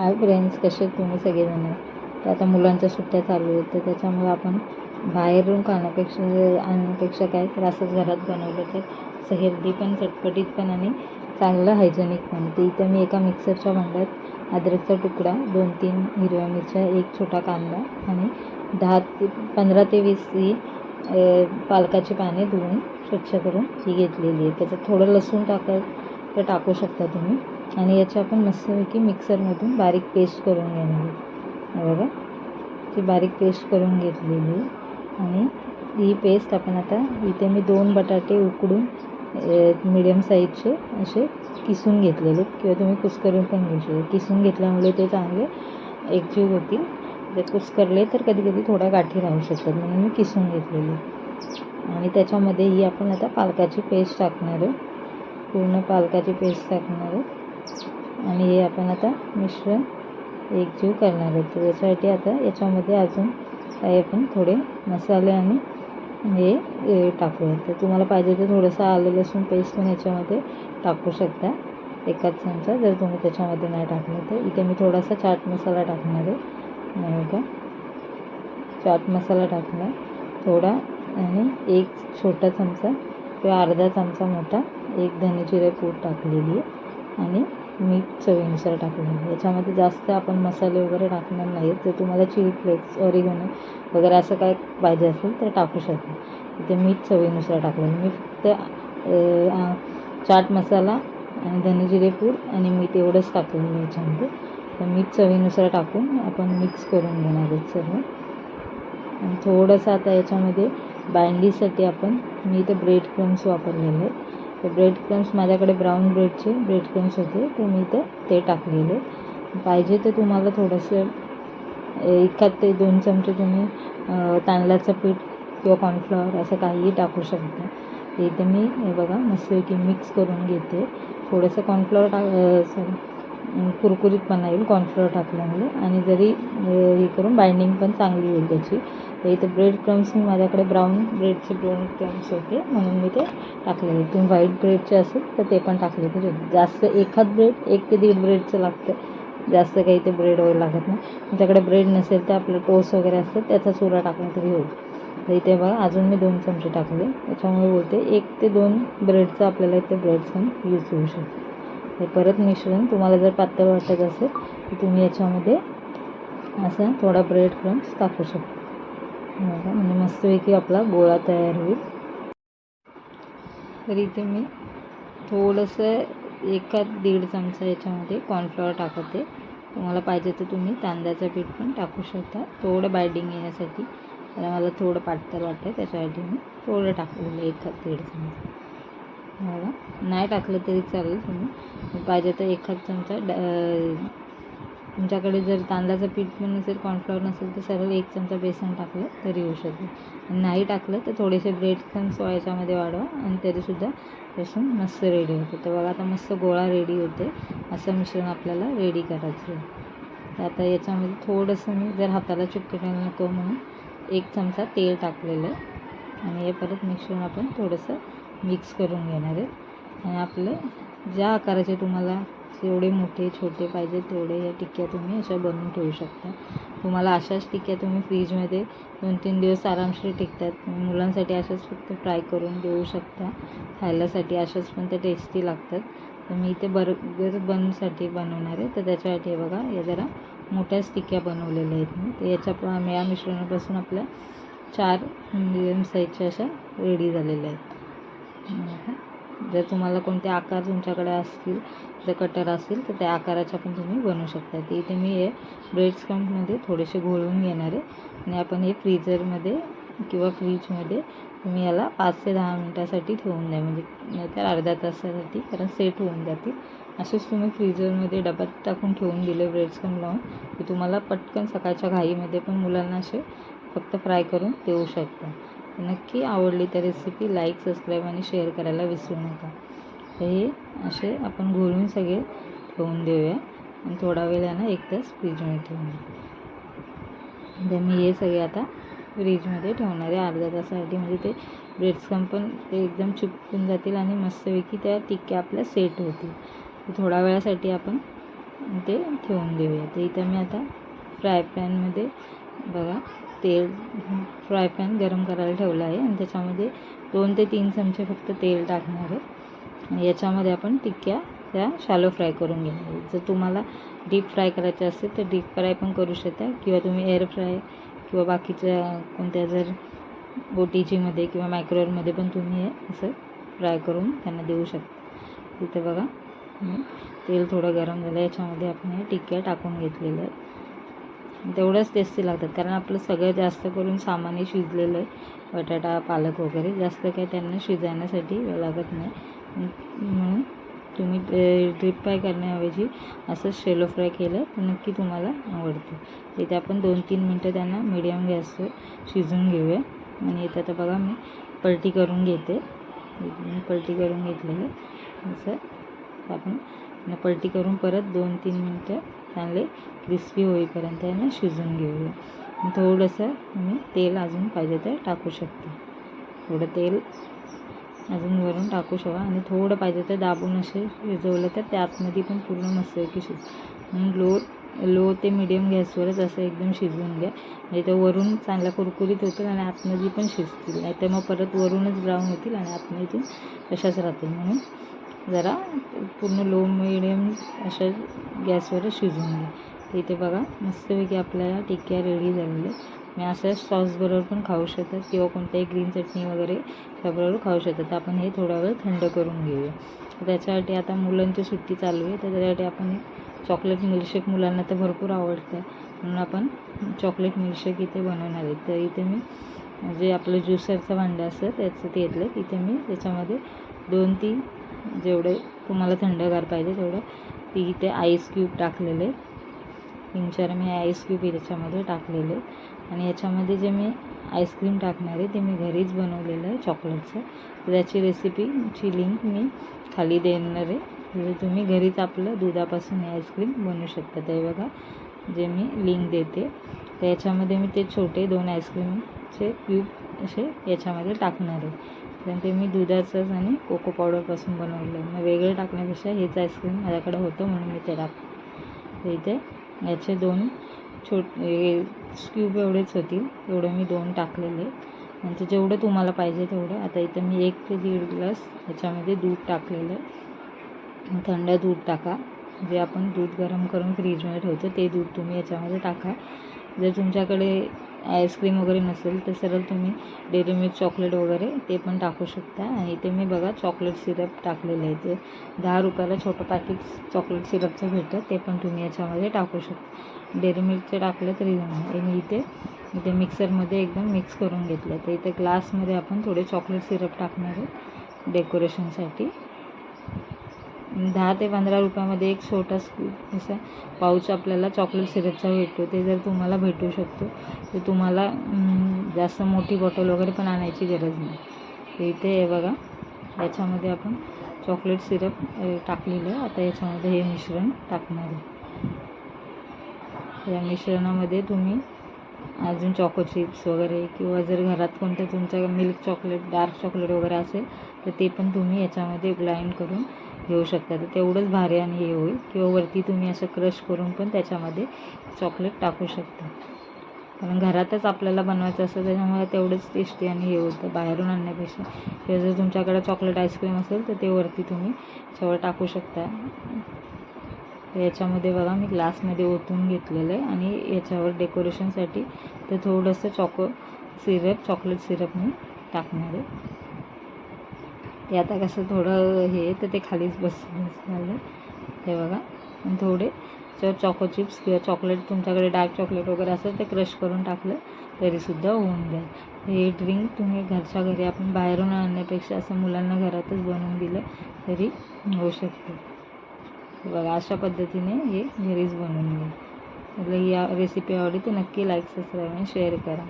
Hi friends कसे आहेत तुम्ही सगळेजण? तर आता मुलांच्या सुट्ट्या चालू आहेत तर त्याच्यामुळे आपण बाहेरून खाण्यापेक्षा आणण्यापेक्षा काय तर असंच घरात बनवलं तर असं हेल्दी पण चटपटीत पण आणि चांगलं हायजेनिक पण. तर इथं मी एका मिक्सरच्या भांड्यात अद्रकचा तुकडा दोन तीन हिरव्या मिरच्या एक छोटा कांदा आणि दहा ते पंधरा ते वीस ही पालकाची पाने धुवून स्वच्छ करून ही घेतलेली आहे. त्याच्यात थोडं लसूण टाकत तर टाकू शकता तुम्ही. आणि याची आपण मस्तपैकी मिक्सरमधून बारीक पेस्ट करून घेणार आहे बघा ती बारीक पेस्ट करून घेतलेली आणि ही पेस्ट आपण आता इथे मी दोन बटाटे उकडून मिडियम साईजचे असे किसून घेतलेले किंवा तुम्ही कुस्करून पण घेऊ शकता. किसून घेतल्यामुळे ते चांगले एकजीव होतील. जर कुस्करले तर कधी कधी थोड्या गाठी राहू शकतात. म्हणून मी किसून घेतलेली आणि त्याच्यामध्ये ही आपण आता पालकाची पेस्ट टाकणार आहे पूर्ण पालकाची पेस्ट टाकणार आहे आणि हे आपण आता मिश्रण एकजीव करणार आहोत तर याच्यासाठी आता याच्यामध्ये अजून काही आपण थोडे मसाले आणि हे टाकू टाकूया. तर तुम्हाला पाहिजे तर थोडंसं आलं लसूण पेस्ट पण याच्यामध्ये टाकू शकता. एकाच चमचा जर तुम्ही त्याच्यामध्ये नाही टाकलं तर. इथे मी थोडासा चाट मसाला टाकणार आहे. नाही का? चाट मसाला टाकला थोडा आणि एक छोटा चमचा किंवा अर्धा चमचा मोठा एक धनेजिरे पूड टाकलेली आहे. आणि मीठ चवीनुसार टाकलेलं आहे याच्यामध्ये जास्त आपण मसाले वगैरे टाकणार नाहीत जर तुम्हाला चिली फ्लेक्स ऑरिगनो वगैरे असं काय पाहिजे असेल तर टाकू शकता. इथे मीठ चवीनुसार टाकलेलं मी फक्त चाट मसाला आणि धने पूड आणि मीठ एवढंच टाकलेलं मी याच्यामध्ये. तर मीठ चवीनुसार टाकून आपण मिक्स करून घेणार आहोत सर्व. आणि थोडंसं आता याच्यामध्ये बँडीसाठी आपण मी इथे ब्रेड क्रम्स वापरलेले आहेत. ते ब्रेड क्रम्स माझ्याकडे ब्राऊन ब्रेडचे ब्रेड क्रम्स होते. ते मी इथं ते टाकलेले. पाहिजे तर तुम्हाला थोडंसं एखाद ते दोन चमचे तुम्ही तांदळाचं पीठ किंवा कॉर्नफ्लॉवर असं काहीही टाकू शकता. ते इथे मी हे बघा मस्तपैकी मिक्स करून घेते. थोडंसं कॉर्नफ्लॉवर टाक सॉरी कुरकुरीतपणा येईल कॉर्नफ्लोअर टाकल्यामुळे. आणि जरी हे करून बाइंडिंग पण चांगली होईल त्याची. तर इथे ब्रेड क्रम्स मी माझ्याकडे ब्राऊन ब्रेडचे ब्राऊन क्रम्स होते म्हणून मी ते टाकलेले तुम्ही व्हाईट ब्रेडचे असेल तर ते पण टाकले तरी जास्त एखाद ब्रेड एक ते दीड ब्रेडचं लागतं. जास्त काही ते ब्रेड वगैरे लागत नाही. तुमच्याकडे ब्रेड नसेल तर आपलं टोस्ट वगैरे असतं त्याचा चुरा टाकला तरी होईल. तर इथे बघा अजून मी दोन चमचे टाकले. त्याच्यामुळे बोलते एक ते दोन ब्रेडचं आपल्याला इथे ब्रेड यूज होऊ शकतो. हे परत मिश्रण तुम्हाला जर पातळ वाटत असेल तर तुम्ही याच्यामध्ये असा थोडा ब्रेड क्रम्स टाकू शकता. म्हणजे मस्तपैकी आपला गोळा तयार होईल. तर इथे मी थोडंसं एखाद दीड चमचा याच्यामध्ये कॉर्नफ्लॉवर टाकते. तुम्हाला पाहिजे तर तुम्ही तांदळाचं पीठ पण टाकू शकता. थोडं बायडिंग येण्यासाठी. तर मला थोडं पातळ वाटतं त्याच्यासाठी मी थोडं टाकलेलं एका दीड चमचा. बघा नाही टाकलं तरी चालेल तुम्ही. पाहिजे तर एखाद चमचा ड तुमच्याकडे जर तांदळाचं पीठ पण नसेल कॉर्नफ्लॉवर नसेल तर सरळ एक चमचा बेसन टाकलं तरी होऊ शकेल नाही टाकलं तर थोडेसे ब्रेड क्रम्स याच्यामध्ये वाढवा आणि तरीसुद्धा बेसन मस्त रेडी होते. तर बघा आता मस्त गोळा रेडी होते असं मिश्रण आपल्याला रेडी करायचं आहे तर आता याच्यामध्ये थोडंसं मी जर हाताला चिकटायला नको म्हणून एक चमचा तेल टाकलेलं आहे. आणि हे परत मिश्रण आपण थोडंसं मिक्स करून घेणार आहे आणि आपलं ज्या आकाराचे तुम्हाला जेवढे मोठे छोटे पाहिजे तेवढे या टिक्क्या तुम्ही अशा बनवून ठेवू शकता. तुम्हाला अशाच टिक्क्या तुम्ही फ्रीजमध्ये दोन तीन दिवस आरामशीर टिकतात. मुलांसाठी अशाच फक्त फ्राय करून देऊ शकता. खायलासाठी अशाच पण त्या टेस्टी लागतात. तर मी इथे बर्गर बनसाठी बनवणार आहे. तर त्याच्यासाठी बघा या जरा मोठ्याच टिक्क्या बनवलेल्या आहेत मी. तर याच्या या मिश्रणापासून आपल्या चार मिडियम साईजच्या अशा रेडी झालेल्या आहेत. जर तुम्हाला कोणते आकार तुमच्याकडे असतील जर कटर असेल तर त्या आकाराच्या पण तुम्ही बनवू शकता. ते इथे मी हे ब्रेड स्कम्पमध्ये थोडेसे घोळून घेणार आहे. आणि आपण हे फ्रीजरमध्ये किंवा फ्रीजमध्ये तुम्ही याला पाच ते दहा मिनटासाठी ठेवून द्या. म्हणजे नाहीतर अर्ध्या तासासाठी कारण सेट होऊन जातील. असेच तुम्ही फ्रीजरमध्ये डब्यात टाकून ठेवून दिले ब्रेड स्कम्प लावून की तुम्हाला पटकन सकाळच्या घाईमध्ये पण मुलांना असे फक्त फ्राय करून देऊ शकता. नक्की आवडली तर रेसिपी लाईक सबस्क्राईब आणि शेअर करायला विसरू नका. तर हे असे आपण घोळून सगळे ठेवून देऊया. आणि थोडा वेळ यांना एक तास फ्रीजमध्ये ठेवून देऊ. तर मी हे सगळे आता फ्रीजमध्ये ठेवणार आहे. अर्ध्या तासासाठी म्हणजे ते ब्रेडस्कम पण ते एकदम चिपकून जातील आणि मस्तपैकी त्या टिक्क्या आपल्या सेट होतील. थोडा थोड्या वेळासाठी आपण ते ठेवून देऊया. तर इथं मी आता फ्राय पॅनमध्ये बघा तेल फ्राय पॅन गरम करायला ठेवलं आहे आणि त्याच्यामध्ये दोन ते तीन चमचे फक्त तेल टाकणार आहे. याच्यामध्ये आपण टिक्क्या त्या शालो फ्राय करून घेणार जर तुम्हाला डीप फ्राय करायचे असेल तर डीप फ्राय पण करू शकता. किंवा तुम्ही एअर फ्राय किंवा बाकीच्या कोणत्या जर ओ टी जीमध्ये किंवा मायक्रोवेवमध्ये पण तुम्ही हे असं फ्राय करून त्यांना देऊ शकता. तिथे बघा तेल थोडं गरम झालं. याच्यामध्ये आपण हे टिक्क्या टाकून घेतलेल्या आहेत तेवढंच टेस्टी लागतात. कारण आपलं सगळं जास्त करून सामानही शिजलेलं आहे. बटाटा पालक वगैरे जास्त काही त्यांना शिजवण्यासाठी वेळ लागत नाही. म्हणून तुम्ही ड्रीप फ्राय करण्याऐवजी असं शेलो फ्राय केलं तर नक्की तुम्हाला आवडतं. इथे आपण दोन तीन मिनटं त्यांना मिडियम गॅसवर शिजवून घेऊया. आणि इथं आता बघा मी पलटी करून घेते. पलटी करून घेतलेलं. असं आपण पलटी करून परत दोन तीन मिनटं चांगले क्रिस्पी होईपर्यंत आहे ना शिजवून घेऊया. थोडंसं तुम्ही तेल अजून पाहिजे तर टाकू शकता. थोडं तेल अजून वरून टाकू शकता. आणि थोडं पाहिजे तर दाबून असे शिजवलं तर त्या आतमध्ये पण पूर्ण मस्तपैकी शिज म्हणून लो लो ते मिडियम गॅसवरच असं एकदम शिजवून घ्या. म्हणजे ते वरून चांगला कुरकुरीत होतील आणि आतमध्ये पण शिजतील. नाही तर मग परत वरूनच ब्राऊन होतील आणि आतमध्ये तशाच राहतील. म्हणून जरा पूर्ण लो मिडियम अशा गॅसवरच शिजवून घ्या. तर इथे बघा मस्तपैकी आपल्याला टिक्क्या रेडी झालेल्या मी अशा सॉसबरोबर पण खाऊ शकतात किंवा कोणत्याही ग्रीन चटणी वगैरे त्याबरोबर खाऊ शकतात आपण हे थोडा वेळ थंड करून घेऊया. त्याच्यासाठी आता मुलांची सुट्टी चालू आहे. तर त्याच्यासाठी आपण चॉकलेट मिल्कशेक मुलांना तर भरपूर आवडतं. म्हणून आपण चॉकलेट मिल्कशेक इथे बनवणार आहे. तर इथे मी जे आपलं ज्युसरचं भांडं असतं त्याचं ते घेतलं तिथे मी त्याच्यामध्ये दोन तीन जेवढे तुम्हाला थंडगार पाहिजे तेवढं. ती इथे आईस क्यूब टाकलेले. तीन चार मी आईस्क्यूब याच्यामध्ये टाकलेले. आणि याच्यामध्ये जे मी आईस्क्रीम टाकणार आहे ते मी घरीच बनवलेलं आहे चॉकलेटचं तर त्याची रेसिपीची लिंक मी खाली देणार आहे. म्हणजे तुम्ही घरीच आपलं दुधापासून हे आईस्क्रीम बनवू शकता. ते बघा जे मी लिंक देते. तर याच्यामध्ये मी ते छोटे दोन आईस्क्रीमचे क्यूब असे याच्यामध्ये टाकणार आहे. कारण ते मी दुधाचंच आणि कोको पावडरपासून बनवलं आहे. मग वेगळं टाकण्यापेक्षा हेच आईस्क्रीम माझ्याकडे होतं म्हणून मी ते टाक इथे याचे दोन छोट स्क्यूब एवढेच होतील एवढे मी दोन टाकलेले. म्हणजे जेवढं तुम्हाला पाहिजे तेवढं. आता इथं मी एक ते दीड ग्लास याच्यामध्ये दूध टाकलेलं. आहे थंड दूध टाका. जे आपण दूध गरम करून फ्रीजमध्ये ठेवतो ते दूध तुम्ही याच्यामध्ये टाका. जर तुमच्याकडे आईस्क्रीम वगैरे नसेल तर सरळ तुम्ही डेअरी मिल्क चॉकलेट वगैरे ते पण टाकू शकता. आणि इथे मी बघा चॉकलेट सिरप टाकलेलं आहे ते. दहा रुपयाला छोटं पॅकेट चॉकलेट सिरपचं भेटतं ते पण तुम्ही याच्यामध्ये टाकू शकता. डेअरी मिल्कचं टाकलं तरी जमणार. मी इथे इथे मिक्सरमध्ये एकदम मिक्स करून घेतलं तर इथे ग्लासमध्ये आपण थोडे चॉकलेट सिरप टाकणार आहे डेकोरेशनसाठी दहा ते पंधरा रुपयामध्ये एक छोटा स्कूप असा पाऊच आपल्याला चॉकलेट सिरपचा भेटतो ते जर तुम्हाला भेटू शकतो. तर तुम्हाला जास्त मोठी बॉटल वगैरे पण आणायची गरज नाही. तर इथे हे बघा याच्यामध्ये आपण चॉकलेट सिरप टाकलेलं. आता याच्यामध्ये हे मिश्रण टाकणार आहे. या मिश्रणामध्ये तुम्ही अजून चॉको चिप्स वगैरे किंवा जर घरात कोणतं तुमचं मिल्क चॉकलेट डार्क चॉकलेट वगैरे असेल तर ते पण तुम्ही याच्यामध्ये ग्लाइंड करून घेऊ शकता तर तेवढंच भारी आणि हे होईल. किंवा वरती तुम्ही असं क्रश करून पण त्याच्यामध्ये चॉकलेट टाकू शकता. कारण घरातच आपल्याला बनवायचं असतं त्याच्यामुळे तेवढंच टेस्टी आणि हे होतं. बाहेरून आणण्यापेक्षा. किंवा जर तुमच्याकडे चॉकलेट आईस्क्रीम असेल तर ते वरती तुम्ही त्याच्यावर टाकू शकता. याच्यामध्ये बघा मी ग्लासमध्ये ओतून घेतलेलं आहे आणि याच्यावर डेकोरेशनसाठी तर थोडंसं चॉको सिरप चॉकलेट सिरप मी टाकणार आहे. ते आता कसं थोडं हे तर ते खालीच बस बस झालं ते बघा आणि थोडे जर चॉको चिप्स किंवा चॉकलेट तुमच्याकडे डार्क चॉकलेट वगैरे असेल ते क्रश करून टाकलं तरीसुद्धा होऊन जाईल. हे ड्रिंक तुम्ही घरच्या घरी आपण बाहेरून आणण्यापेक्षा असं मुलांना घरातच बनवून दिलं तरी होऊ शकते. बघा अशा पद्धतीने हे घरीच बनवून घ्या. म्हटलं ही या रेसिपी आवडली तर नक्की लाईक सबस्क्राईब आणि शेअर करा.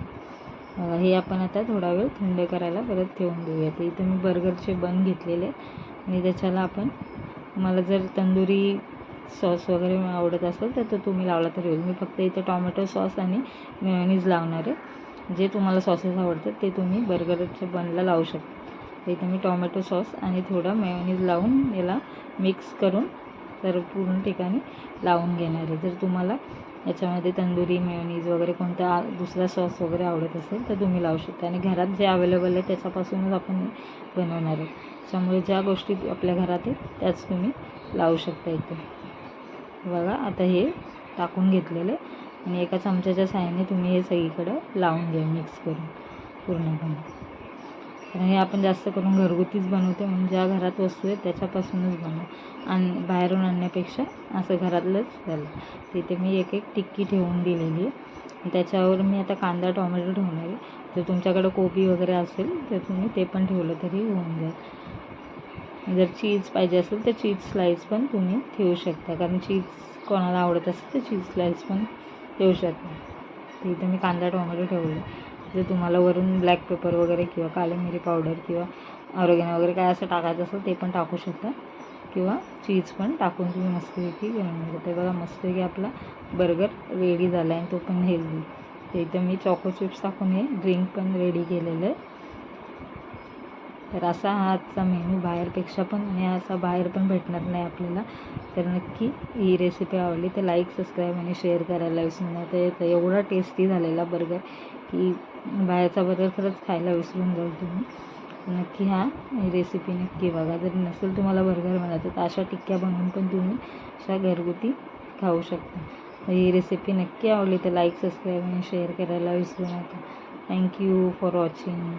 हे आपण आता थोडा वेळ थंड करायला परत ठेवून देऊया. तर इथं मी बर्गरचे बन घेतलेले आणि त्याच्याला आपण मला जर तंदुरी सॉस वगैरे आवडत असेल तर तो तुम्ही लावला तर होईल. मी फक्त इथे टॉमॅटो सॉस आणि मेयोनीज लावणार आहे. जे तुम्हाला सॉसेस आवडतात ते तुम्ही बर्गरच्या बनला लावू शकता. तर इथे मी टॉमॅटो सॉस आणि थोडा मेयोनीज लावून याला मिक्स करून तर पूर्ण ठिकाणी लावून घेणार आहे. जर तुम्हाला याच्यामध्ये तंदुरी मेयोनीज वगैरे कोणता दुसरा सॉस वगैरे आवडत असेल तर तुम्ही लावू शकता. आणि घरात जे अवेलेबल आहे त्याच्यापासूनच आपण बनवणार आहे. त्यामुळे ज्या गोष्टी आपल्या घरात आहेत त्याच तुम्ही लावू शकता इथे. बघा आता हे टाकून घेतलेले आणि एका चमच्याच्या साहाय्याने तुम्ही हे सगळीकडं लावून घ्या मिक्स करून पूर्णपणे. कारण हे आपण जास्त करून घरगुतीच बनवते म्हणून ज्या घरात वस्तू आहेत त्याच्यापासूनच बनव. आणि बाहेरून आणण्यापेक्षा असं घरातलंच झालं. तिथे मी एक एक टिक्की ठेवून दिलेली आहे. त्याच्यावर मी आता कांदा टोमॅटो ठेवणार आहे. जर तुमच्याकडं कोबी वगैरे असेल तर तुम्ही ते पण ठेवलं तरी होऊन जाईल. जर चीज पाहिजे असेल तर चीज स्लाईस पण तुम्ही ठेवू शकता. कारण चीज कोणाला आवडत असेल तर चीज स्लाईस पण ठेवू शकता. तर इथे मी कांदा टोमॅटो ठेवलं. जर तुम्हाला वरून ब्लॅक पेपर वगैरे किंवा काली मिरी पावडर किंवा ऑर्गेनो वगैरे काय असं टाकायचं असेल ते पण टाकू शकता. किंवा चीज पण टाकून तुम्ही मस्तपैकी बनवून घेता बघा मस्तपैकी आपला बर्गर रेडी झाला आहे तो पण हेल्दी तर इथं मी चॉको चिप्स टाकून हे ड्रिंक पण रेडी केलेलं आहे. तर असा हा आजचा मेनू बाहेरपेक्षा पण आणि असा बाहेर पण भेटणार नाही आपल्याला. तर नक्की ही रेसिपी आवडली तर लाईक सबस्क्राईब आणि शेअर करायला विसरू नका. तर एवढा टेस्टी झालेला बर्गर की बाहेरचा बर्गर खरंच खायला विसरून जाऊ तुम्ही. नक्की हा ही रेसिपी नक्की बघा. जर नसेल तुम्हाला बर्गर बनायचं तर अशा टिक्क्या बनवून पण तुम्ही अशा घरगुती खाऊ शकता. तर ही रेसिपी नक्की आवडली तर लाईक सबस्क्राईब आणि शेअर करायला विसरू नका. Thank you for watching